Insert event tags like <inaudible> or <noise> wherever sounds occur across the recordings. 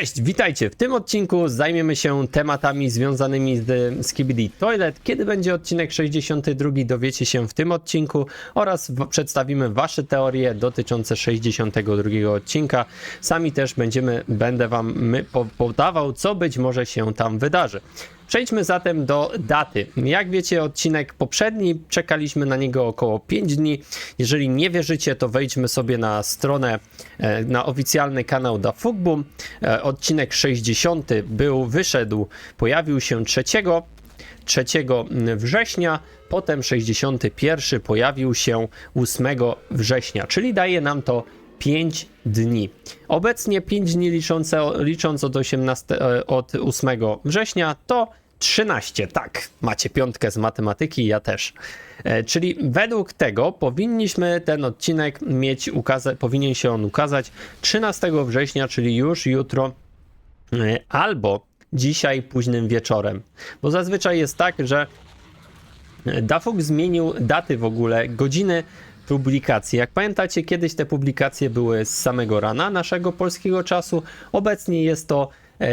Cześć, witajcie. W tym odcinku zajmiemy się tematami związanymi z Skibidi Toilet. Kiedy będzie odcinek 62, dowiecie się w tym odcinku oraz przedstawimy wasze teorie dotyczące 62 odcinka. Sami też będziemy, będę wam podawał, co być może się tam wydarzy. Przejdźmy zatem do daty. Jak wiecie, odcinek poprzedni, czekaliśmy na niego około 5 dni. Jeżeli nie wierzycie, to wejdźmy sobie na stronę, e, na oficjalny kanał da Fugboom. E, Odcinek 60 był, wyszedł, pojawił się 3 3 września, potem 61 pojawił się 8 września, czyli daje nam to 5 dni. Obecnie 5 dni liczące, licząc od, 18, e, od 8 września to 13. Tak, macie piątkę z matematyki, ja też. E, Czyli według tego powinniśmy ten odcinek mieć, ukaza- powinien się on ukazać 13 września, czyli już jutro e, albo dzisiaj późnym wieczorem. Bo zazwyczaj jest tak, że Dafuk zmienił daty w ogóle, godziny publikacji. Jak pamiętacie, kiedyś te publikacje były z samego rana naszego polskiego czasu. Obecnie jest to e,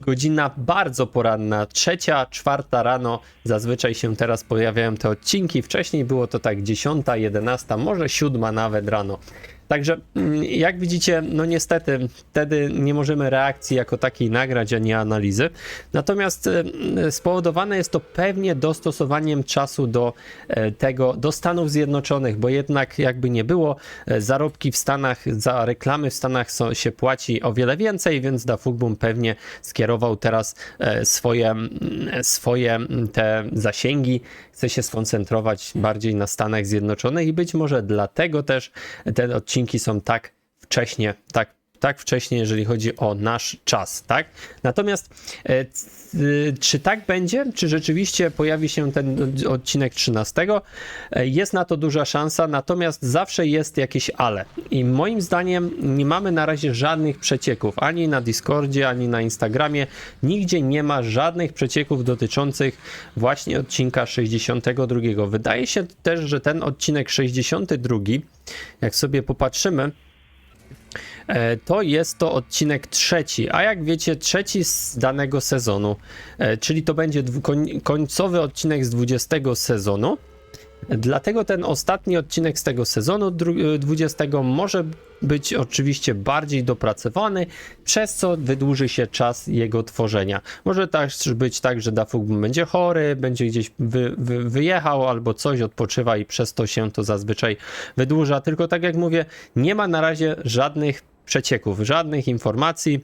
godzina bardzo poranna, trzecia, czwarta rano. Zazwyczaj się teraz pojawiają te odcinki. Wcześniej było to tak dziesiąta, jedenasta, może siódma nawet rano. Także mm, jak widzicie, no niestety wtedy nie możemy reakcji jako takiej nagrać, ani analizy. Natomiast e, spowodowane jest to pewnie dostosowaniem czasu do e, tego, do Stanów Zjednoczonych, bo jednak jakby nie było, e, zarobki w Stanach, za reklamy w Stanach są, się płaci o wiele więcej, więc Dafugbum pewnie skierował teraz e, swoje, swoje te zasięgi, chce się skoncentrować bardziej na Stanach Zjednoczonych i być może dlatego też te odcinki są tak wcześnie, tak tak wcześnie, jeżeli chodzi o nasz czas, tak? Natomiast e, y, czy tak będzie? Czy rzeczywiście pojawi się ten odcinek 13? E, Jest na to duża szansa, natomiast zawsze jest jakieś ale. I moim zdaniem nie mamy na razie żadnych przecieków, ani na Discordzie, ani na Instagramie. Nigdzie nie ma żadnych przecieków dotyczących właśnie odcinka 62. Wydaje się też, że ten odcinek 62, jak sobie popatrzymy, E, to jest to odcinek trzeci, a jak wiecie, trzeci z danego sezonu, e, czyli to będzie końcowy odcinek z 20 sezonu. Dlatego ten ostatni odcinek z tego sezonu dru- e, 20 może być oczywiście bardziej dopracowany, przez co wydłuży się czas jego tworzenia. Może też być tak, że Dafuk będzie chory, będzie gdzieś wy, wy, wyjechał albo coś, odpoczywa i przez to się to zazwyczaj wydłuża. Tylko tak jak mówię, nie ma na razie żadnych przecieków, żadnych informacji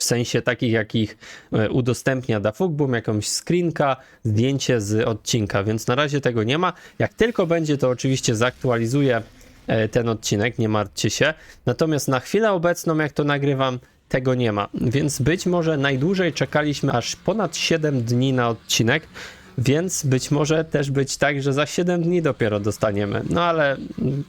w sensie takich, jakich e, udostępnia Dafugboom, jakąś screenka, zdjęcie z odcinka, więc na razie tego nie ma. Jak tylko będzie, to oczywiście zaktualizuję e, ten odcinek, nie martwcie się. Natomiast na chwilę obecną, jak to nagrywam, tego nie ma, więc być może najdłużej czekaliśmy aż ponad 7 dni na odcinek, więc być może też być tak, że za 7 dni dopiero dostaniemy. No ale mm,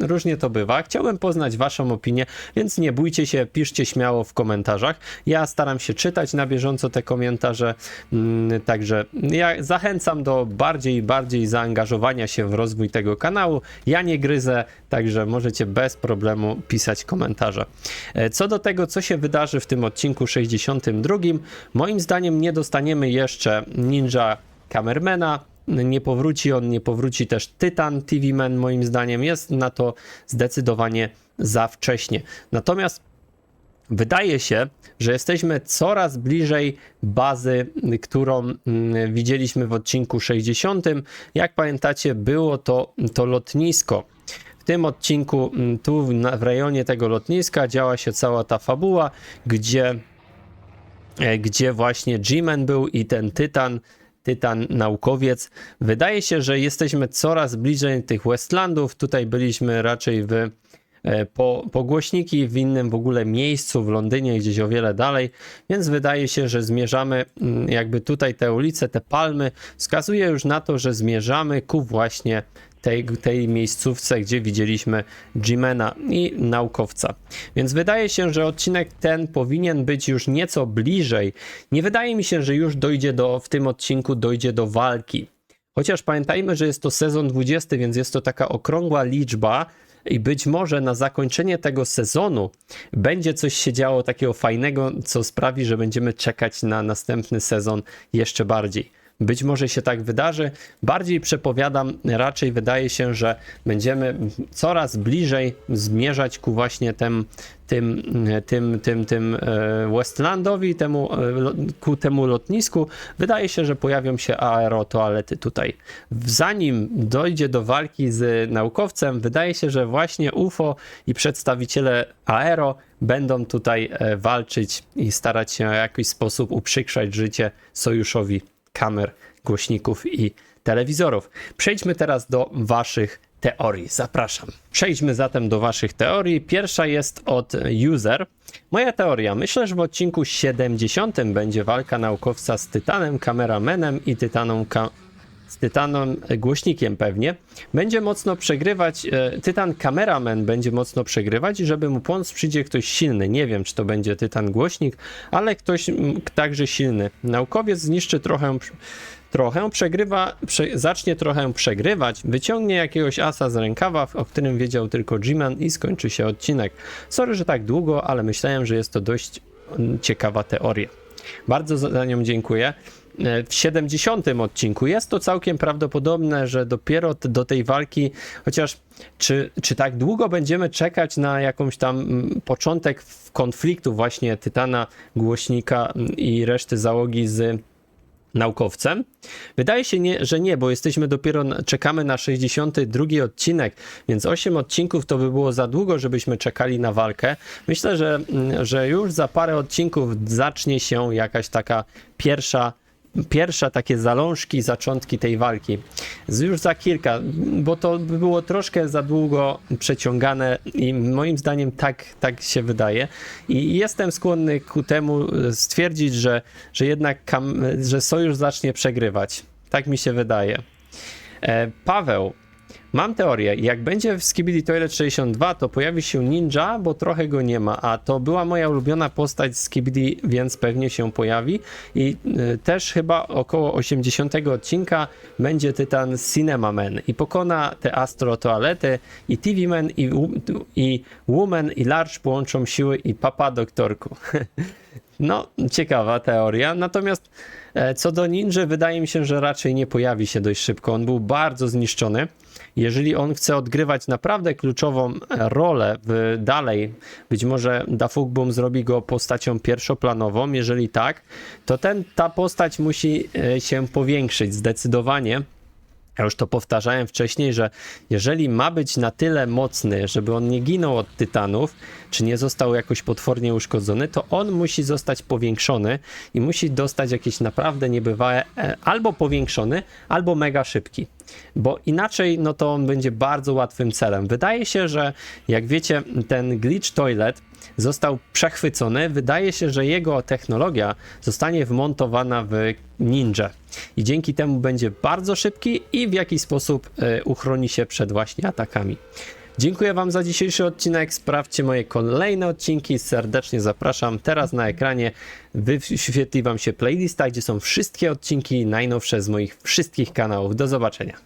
różnie to bywa. Chciałbym poznać Waszą opinię, więc nie bójcie się, piszcie śmiało w komentarzach. Ja staram się czytać na bieżąco te komentarze, mm, także ja zachęcam do bardziej, bardziej zaangażowania się w rozwój tego kanału. Ja nie gryzę, także możecie bez problemu pisać komentarze. E, Co do tego, co się wydarzy w tym odcinku 62, moim zdaniem nie dostaniemy jeszcze Ninja Kamermana, nie powróci on, nie powróci też Tytan TV Man, moim zdaniem. Jest na to zdecydowanie za wcześnie. Natomiast wydaje się, że jesteśmy coraz bliżej bazy, którą mm, widzieliśmy w odcinku 60. Jak pamiętacie, było to, to lotnisko. W tym odcinku, mm, tu w rejonie tego lotniska, działa się cała ta fabuła, gdzie e, gdzie właśnie G-Man był i ten Tytan, Tytan naukowiec. Wydaje się, że jesteśmy coraz bliżej tych Westlandów. Tutaj byliśmy raczej w e, po, po głośniki w innym w ogóle miejscu w Londynie, gdzieś o wiele dalej, więc wydaje się, że zmierzamy mm, jakby tutaj te ulice, te palmy, wskazuje już na to, że zmierzamy ku właśnie tej, tej miejscówce, gdzie widzieliśmy Jimena i naukowca. Więc wydaje się, że odcinek ten powinien być już nieco bliżej. Nie wydaje mi się, że już dojdzie do, w tym odcinku dojdzie do walki. Chociaż pamiętajmy, że jest to sezon 20, więc jest to taka okrągła liczba, i być może na zakończenie tego sezonu będzie coś się działo takiego fajnego, co sprawi, że będziemy czekać na następny sezon jeszcze bardziej. Być może się tak wydarzy. Bardziej przepowiadam, raczej wydaje się, że będziemy coraz bliżej zmierzać ku właśnie tym, tym, tym, tym, tym e, Westlandowi, temu, e, ku temu lotnisku. Wydaje się, że pojawią się aerotoalety tutaj. Zanim dojdzie do walki z naukowcem, wydaje się, że właśnie UFO i przedstawiciele aero będą tutaj e, walczyć i starać się w jakiś sposób uprzykrzać życie sojuszowi kamer, głośników i telewizorów. Przejdźmy teraz do Waszych teorii. Zapraszam. Przejdźmy zatem do Waszych teorii. Pierwsza jest od user. Moja teoria. Myślę, że w odcinku 70 będzie walka naukowca z Tytanem, kameramenem i Tytaną ka- z Tytanem e, głośnikiem pewnie, będzie mocno przegrywać, e, Tytan kameraman będzie mocno przegrywać żeby mu pomóc przyjdzie ktoś silny. Nie wiem, czy to będzie Tytan głośnik, ale ktoś także silny. Naukowiec zniszczy trochę, trochę przegrywa, prze, zacznie trochę przegrywać, wyciągnie jakiegoś asa z rękawa, o którym wiedział tylko G-Man i skończy się odcinek. Sorry, że tak długo, ale myślałem, że jest to dość ciekawa teoria. Bardzo za nią dziękuję. E, W 70 odcinku jest to całkiem prawdopodobne, że dopiero do tej walki, chociaż czy, czy tak długo będziemy czekać na jakąś tam początek konfliktu właśnie Tytana, Głośnika i reszty załogi z naukowcem? Wydaje się, nie, że nie, bo jesteśmy dopiero, czekamy na 62 odcinek, więc 8 odcinków to by było za długo, żebyśmy czekali na walkę. Myślę, że, że już za parę odcinków zacznie się jakaś taka pierwsza pierwsza takie zalążki, zaczątki tej walki. Już za kilka, bo to by było troszkę za długo przeciągane i moim zdaniem tak, tak się wydaje. I jestem skłonny ku temu stwierdzić, że, że jednak że sojusz zacznie przegrywać. Tak mi się wydaje. E, Paweł, mam teorię. Jak będzie w Skibidi Toilet 62, to pojawi się ninja, bo trochę go nie ma. A to była moja ulubiona postać z Skibidi, więc pewnie się pojawi. I y, też chyba około 80 odcinka będzie Tytan Cinema Man i pokona te Astro Toalety i TV Man i, i Woman i Large połączą siły i Papa Doktorku. <laughs> No, ciekawa teoria. Natomiast e, co do ninja, wydaje mi się, że raczej nie pojawi się dość szybko. On był bardzo zniszczony. Jeżeli on chce odgrywać naprawdę kluczową e, rolę w, dalej, być może Dafuk Boom zrobi go postacią pierwszoplanową. Jeżeli tak, to ten, ta postać musi e, się powiększyć zdecydowanie. Ja już to powtarzałem wcześniej, że jeżeli ma być na tyle mocny, żeby on nie ginął od tytanów, czy nie został jakoś potwornie uszkodzony, to on musi zostać powiększony i musi dostać jakieś naprawdę niebywałe, e, albo powiększony, albo mega szybki. Bo inaczej, no to on będzie bardzo łatwym celem. Wydaje się, że jak wiecie, ten glitch toilet został przechwycony. Wydaje się, że jego technologia zostanie wmontowana w Ninja i dzięki temu będzie bardzo szybki i w jakiś sposób e, uchroni się przed właśnie atakami. Dziękuję Wam za dzisiejszy odcinek. Sprawdźcie moje kolejne odcinki. Serdecznie zapraszam. Teraz na ekranie wyświetli Wam się playlista, gdzie są wszystkie odcinki najnowsze z moich wszystkich kanałów. Do zobaczenia.